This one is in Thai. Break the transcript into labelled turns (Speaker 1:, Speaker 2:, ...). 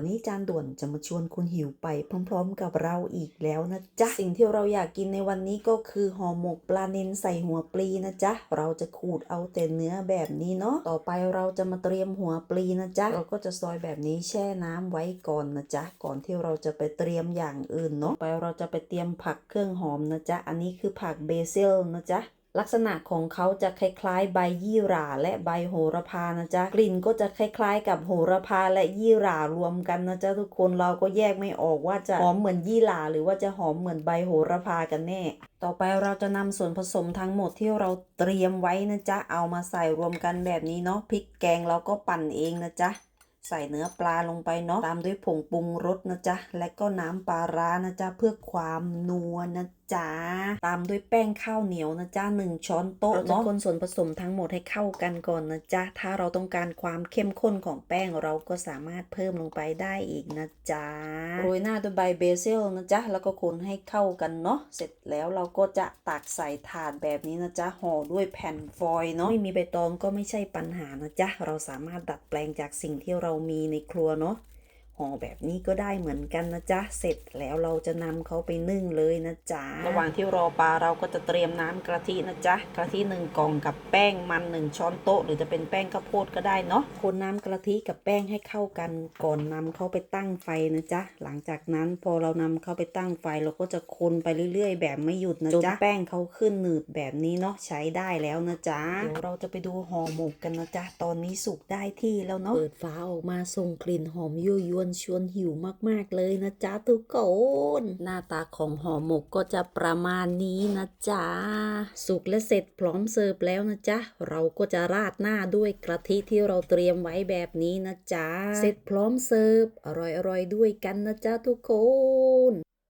Speaker 1: วันนี้จานด่วนจะมาชวนคุณหิวไปพร้อมๆกับเราอีกแล้วนะจ๊ะ สิ่งที่เราอยากกินในวันนี้ก็คือห่อหมกปลาเนนใส่หัวปลีนะจ๊ะ เราจะขูดเอาแต่เนื้อแบบนี้เนาะ ต่อไปเราจะมาเตรียมหัวปลีนะจ๊ะ เราก็จะซอยแบบนี้แช่น้ำไว้ก่อนนะจ๊ะ ก่อนที่เราจะไปเตรียมอย่างอื่นเนาะ ไปเราจะไปเตรียมผักเครื่องหอมนะจ๊ะ อันนี้คือผักเบซิลนะจ๊ะ ลักษณะของเขาจะคล้ายๆ ใบยี่หร่าและใบโหระพานะจ๊ะกลิ่นก็จะคล้ายๆ กับโหระพาและยี่หร่ารวมกันนะจ๊ะทุกคนเราก็แยกไม่ออกว่าจะหอมเหมือนยี่หร่าหรือว่าจะหอมเหมือนใบโหระพากันแน่ ต่อไปเราจะนำส่วนผสมทั้งหมดที่เราเตรียมไว้นะจ๊ะเอามาใส่รวมกันแบบนี้เนาะพริกแกงเราก็ปั่นเองนะจ๊ะใส่เนื้อปลาลงไปเนาะตามด้วยผงปรุงรสนะจ๊ะและก็น้ำปลาร้านะจ๊ะเพื่อความนัวนะ จ๊ะ ตามด้วยแป้งข้าวเหนียวนะจ๊ะหนึ่งช้อนโต๊ะเนาะคนส่วนผสมทั้งหมดให้เข้ากันก่อนนะจ๊ะ ถ้าเราต้องการความเข้มข้นของแป้งเราก็สามารถเพิ่มลงไปได้อีกนะจ๊ะ โรยหน้าด้วยใบเบซิลนะจ๊ะ แล้วก็คนให้เข้ากันเนาะ เสร็จแล้วเราก็จะตักใส่ถาดแบบนี้นะจ๊ะ ห่อด้วยแผ่นฟอยล์เนาะ ไม่มีใบตองก็ไม่ใช่ปัญหานะจ๊ะ เราสามารถดัดแปลงจากสิ่งที่เรามีในครัวเนาะ ห่อแบบนี้ก็ได้เหมือนกันนะจ๊ะ เสร็จแล้วเราจะนำเขาไปนึ่งเลยนะจ๊ะ ระหว่างที่รอปลาเราก็จะเตรียมน้ำกะทินะจ๊ะ กะทิหนึ่งกล่องกับแป้งมันหนึ่งช้อนโต๊ะ หรือจะเป็นแป้งข้าวโพดก็ได้เนาะ คนน้ำกะทิกับแป้งให้เข้ากันก่อนนำเขาไปตั้งไฟนะจ๊ะ หลังจากนั้นพอเรานำเขาไปตั้งไฟเราก็จะคนไปเรื่อย ๆ แบบไม่หยุดนะจ๊ะ แป้งเขาขึ้นหนืดแบบนี้เนาะใช้ได้แล้วนะจ๊ะ เดี๋ยวเราจะไปดูห่อหมกกันนะจ๊ะ ตอนนี้สุกได้ที่แล้วเนาะ เปิดฝาออกมาส่งกลิ่นหอมยั่วยวนชวนหิวมากๆเลยนะจ๊ะทุกคนหน้าตาของห่อหมกก็จะประมาณนี้นะจ๊ะสุกและเสร็จพร้อมเสิร์ฟแล้วนะจ๊ะเราก็จะราดหน้าด้วยกะทิที่เราเตรียมไว้แบบนี้นะจ๊ะเสร็จพร้อมเสิร์ฟอร่อยๆด้วยกันนะจ๊ะทุกคน